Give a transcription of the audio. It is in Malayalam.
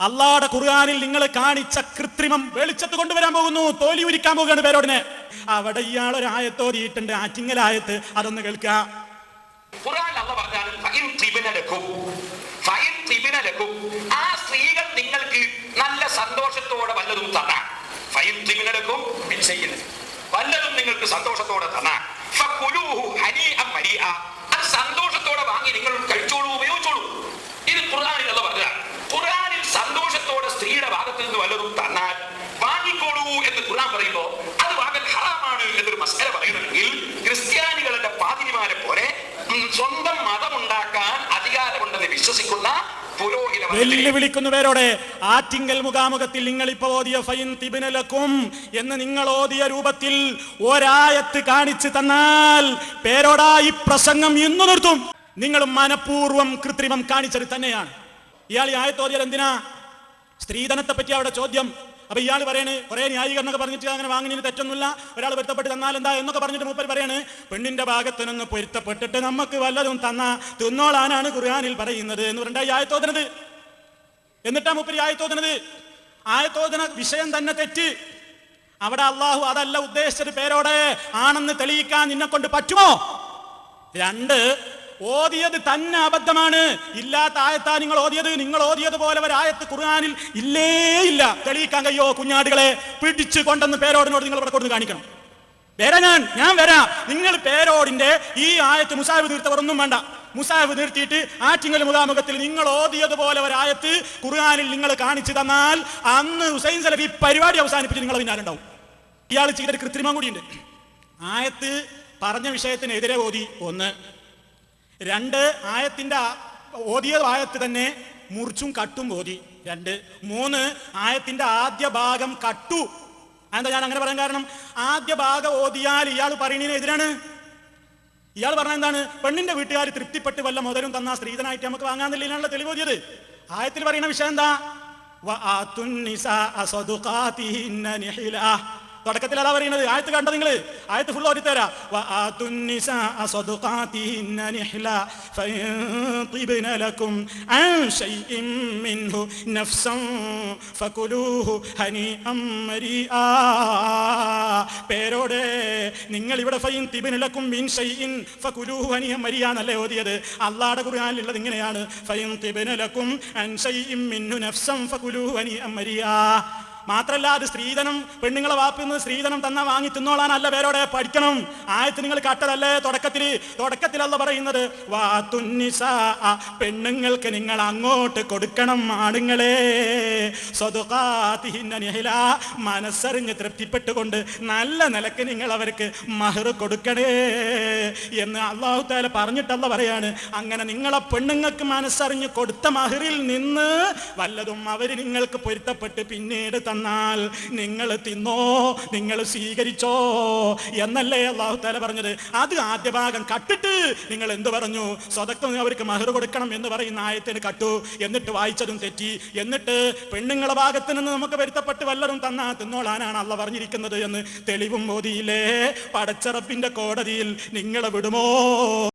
അള്ളാടെ ഖുർആാനിൽ നിങ്ങൾ കാണിച്ച കൃത്രിമം വെളിച്ചത്ത് കൊണ്ടുവരാൻ പോകുന്നു. തോലി ഉരിക്കാൻ പോകുകയാണ് പേരോടിനെ. അവിടെ ഇയാൾ ഒരു ചിങ്ങലായത്ത് ആറ്റിങ്ങലായത്ത് അതൊന്ന് കേൾക്കുക. ആ സ്ത്രീകൾ നിങ്ങൾക്ക് നല്ല സന്തോഷത്തോടെ വല്ലതും തന്നാ. ഫൈൻ തിബ്ന ലക്കും വല്ലതും നിങ്ങൾക്ക് സന്തോഷത്തോടെ തന്നാൽ ഫകുലൂഹു ഹനീഅൻ മരീഅ അത് സന്തോഷത്തോടെ വാങ്ങി നിങ്ങൾ കഴിച്ചോളൂ ഉപയോഗിച്ചോളൂ ഇത് ഖുർആനിൽ അല്ല പറഞ്ഞതാണ് ഖുർആനിൽ സന്തോഷത്തോടെ സ്ത്രീയുടെ ഭാഗത്ത് നിന്ന് വല്ലതും തന്നാൽ വാങ്ങിക്കോളൂ എന്ന് ഖുർആൻ പറയുമ്പോ അത് വാങ്ങൽ ഹറാമാണ് എന്നൊരു മസ്കര പറയുന്നുണ്ടെങ്കിൽ ക്രിസ്ത്യാനികളുടെ പാതിരിമാരെ പോലെ ഉം, സ്വന്തം മതമുണ്ടാക്കാൻ അധികാരമുണ്ടെന്ന് വിശ്വസിക്കുന്ന വെല്ലുവിളിക്കുന്നു പേരോടെ ആറ്റിങ്കൽ മുഖാമുഖത്തിൽ നിങ്ങൾ ഇപ്പൊ ഓതിയ ഫൈൻ തിബിനലക്കും എന്ന് നിങ്ങൾ ഓതിയ രൂപത്തിൽ ഒരായത്ത് കാണിച്ചു തന്നാൽ പേരോടാ ഈ പ്രസംഗം ഇന്നു നിർത്തും. നിങ്ങൾ മനഃപൂർവം കൃത്രിമം കാണിച്ചത് തന്നെയാണ്. ഇയാൾ ഈ ആയത്തോതിയാൽ എന്തിനാ? സ്ത്രീധനത്തെ പറ്റി അവിടെ ചോദ്യം. അപ്പൊ ഇയാൾ പറയണ് കുറെ ന്യായീകരണമൊക്കെ പറഞ്ഞിട്ട് അങ്ങനെ വാങ്ങിനു തെറ്റൊന്നുമില്ല. ഒരാൾ പൊരുത്തപ്പെട്ട് തന്നാൽ എന്താ? എന്നൊക്കെ പറഞ്ഞിട്ട് മൂപ്പർ പറയാണ്. പെണ്ണിന്റെ ഭാഗത്തിനൊന്ന് പൊരുത്തപ്പെട്ടിട്ട് നമുക്ക് വല്ലതും തന്ന തിന്നോളാനാണ് ഖുർആാനിൽ പറയുന്നത് എന്ന് പറഞ്ഞാൽ ഈ ആയത്തോതനത് എന്നിട്ടാ മൂപ്പര് ആയത്തോതനത് ആയത്തോതന വിഷയം തന്നെ തെറ്റ്. അവിടെ അള്ളാഹു അതല്ല ഉദ്ദേശിച്ചത് പേരോടെ. ആണെന്ന് തെളിയിക്കാൻ നിന്നെ കൊണ്ട് പറ്റുമോ? രണ്ട് ഓതിയത് തന്നെ അബദ്ധമാണ്. ഇല്ലാത്ത ആയത്താ നിങ്ങൾ ഓതിയത്. നിങ്ങൾ ഓതിയത് പോലെ ഒരായത്ത് ഖുർആനിൽ ഇല്ലേ ഇല്ല. തെളിയിക്കാൻ കഴിയോ കുഞ്ഞാടുകളെ? പിടിച്ചു കൊണ്ടെന്ന് പേരോടിനോട് നിങ്ങൾ ഇവിടെ കൊടുത്ത് കാണിക്കണം. വരാ ഞാൻ. ഞാൻ വരാം. നിങ്ങൾ പേരോടിന്റെ ഈ ആയത്ത് മുസാഹിബ് തീർത്തവർ ഒന്നും വേണ്ട. മുസാഹിബ് നിർത്തിയിട്ട് ആറ്റിങ്ങൽ മുതാമുഖത്തിൽ നിങ്ങൾ ഓതിയതുപോലെ ഒരായത്ത് ഖുർആനിൽ നിങ്ങൾ കാണിച്ചു തന്നാൽ അന്ന് ഹുസൈൻ സലഫ് ഈ പരിപാടി അവസാനിപ്പിച്ച് നിങ്ങൾ പിന്നാലുണ്ടാവും ഇയാൾ ചെയ്തൊരു കൃത്രിമം കൂടിയുണ്ട്. ആയത്ത് പറഞ്ഞ വിഷയത്തിനെതിരെ ഓതി. ഒന്ന് രണ്ട് ആയത്തിന്റെ ഓതിയ ആയത്ത് തന്നെ മുറിച്ചും കട്ടും ഓതി. രണ്ട്. മൂന്ന് ആയത്തിന്റെ ആദ്യ ഭാഗം കട്ടു. എന്താ ഞാൻ അങ്ങനെ പറയാൻ കാരണം? ആദ്യ ഭാഗം ഓതിയാൽ ഇയാൾ പറയുന്നതിന് എതിരാണ്. ഇയാൾ പറഞ്ഞ എന്താണ്? പെണ്ണിന്റെ വീട്ടുകാർ തൃപ്തിപ്പെട്ട് വല്ല മുതലും തന്ന സ്ത്രീധനായിട്ട് നമുക്ക് വാങ്ങാന്നില്ല തെളിവോതിയത്. ആയത്തിൽ പറയുന്ന വിഷയം എന്താ? തുടക്കത്തിൽ അതാ പറയുന്നത്? ആയത്ത് കണ്ടോ നിങ്ങൾ ആയത്ത് ഫുൾ ഓടിത്തരാ പേരോടെ നിങ്ങൾ ഇവിടെ ഫൈൻ തിബിനിലക്കും മിൻ ഷൈഇൻ ഫകുലൂഹു ഹനിയം മരിയാണല്ലേ ഓതിയത്? അള്ളാടെ ഖുർആാനിലുള്ളത് ഇങ്ങനെയാണ്. ഫൈൻ തിബിനിലക്കും അൻ ഷൈഇൻ മിന്നു നഫ്സം ഫകുലൂഹു ഹനിയം മരിയാ മാത്രല്ല അത് സ്ത്രീധനം പെണ്ണുങ്ങളെ വാപ്പിന്ന് സ്ത്രീധനം തന്ന വാങ്ങി തിന്നോളാനല്ല പേരോടെ പഠിക്കണം. ആയത്ത് നിങ്ങൾ കട്ടതല്ലേ? തുടക്കത്തിൽ തുടക്കത്തിലല്ല പറയുന്നത് വാ തുന്നിസ പെണ്ണുങ്ങൾക്ക് നിങ്ങൾ അങ്ങോട്ട് കൊടുക്കണം ആണുങ്ങളെ. മനസ്സറിഞ്ഞ് തൃപ്തിപ്പെട്ടുകൊണ്ട് നല്ല നിലയ്ക്ക് നിങ്ങൾ അവർക്ക് മഹർ കൊടുക്കണേ എന്ന് അള്ളാഹു താല പറഞ്ഞിട്ടല്ല പറയാണ്. അങ്ങനെ നിങ്ങളെ പെണ്ണുങ്ങൾക്ക് മനസ്സറിഞ്ഞ് കൊടുത്ത മഹറിൽ നിന്ന് വല്ലതും അവർ നിങ്ങൾക്ക് പൊരുത്തപ്പെട്ട് പിന്നീട് തന്നാൽ നിങ്ങൾ തിന്നോ നിങ്ങൾ സ്വീകരിച്ചോ എന്നല്ലേ അള്ളാഹു താല പറഞ്ഞത്. അത് ആദ്യ ഭാഗം കട്ടിട്ട് നിങ്ങൾ എന്ത് പറഞ്ഞു? സ്വതക്കം അവർക്ക് മഹർ കൊടുക്കണം എന്ന് പറയുന്ന ആയത്തിന് കട്ടു. എന്നിട്ട് വായിച്ചതും തെറ്റി. എന്നിട്ട് പെണ്ണുങ്ങളെ ഭാഗത്ത് നിന്ന് നമുക്ക് വരുത്തപ്പെട്ട് വല്ലതും തന്നാ തിന്നോളാനാണ് അള്ള പറഞ്ഞിരിക്കുന്നത് എന്ന് തെളിവും മോദിയില്ലേ പടച്ചറപ്പിന്റെ കോടതിയിൽ നിങ്ങളെ വിടുമോ?